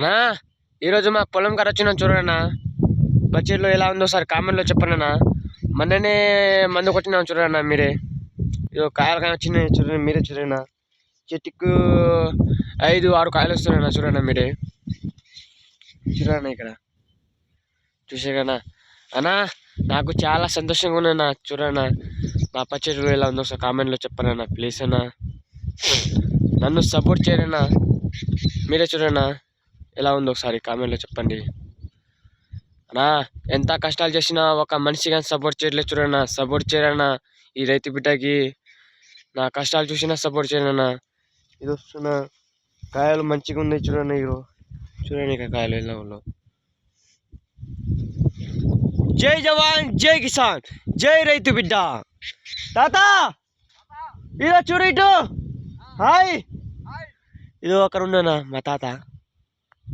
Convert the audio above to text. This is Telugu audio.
అన్నా ఈరోజు మా పొలం కాడ వచ్చినా చూడన్నా బడ్జెట్లో ఎలా ఉందో సార్ కామెంట్లో చెప్పండి మొన్ననే మందు కొట్టినా చూడన్నా మీరే. ఇదో కాయలు కానీ వచ్చినాయి చూడండి మీరే చూడన్నా చెట్టుకు ఐదు ఆరు కాయలు వస్తున్నాయన్నా చూడన్నా మీరే. చూడన్నా ఇక్కడ. చూసే కన్నా అన్నా నాకు చాలా సంతోషంగా ఉందన్నా చూడన్నా నా పచ్చడిలో ఎలా ఉందో ఒకసారి కామెంట్లో చెప్పనన్నా ప్లీజ్ అన్నా. నన్ను సపోర్ట్ చేయరన్నా మీరే చూడన్నా ఎలా ఉందో ఒకసారి కామెంట్లో చెప్పండి. అన్నా ఎంత కష్టాలు చేసినా ఒక మనిషి కానీ సపోర్ట్ చేయట్లేదు చూడన్నా సపోర్ట్ చేయరన్నా ఈ రైతు బిడ్డకి. నా కష్టాలు చూసినా సపోర్ట్ చేయరన్నా ఇది వస్తున్నా కాయలు మంచిగా ఉన్నాయి చూడండి ఇరు చూడండి ఇక కాయలు ఎలా ఉన్నావు జై జవాన్ జై కిసాన్ జై రైతు బిడ్డ. తాత! ఇలా చూడు ఇటు. హాయ్. ఇది అక్కడ ఉన్నానా మా తాత?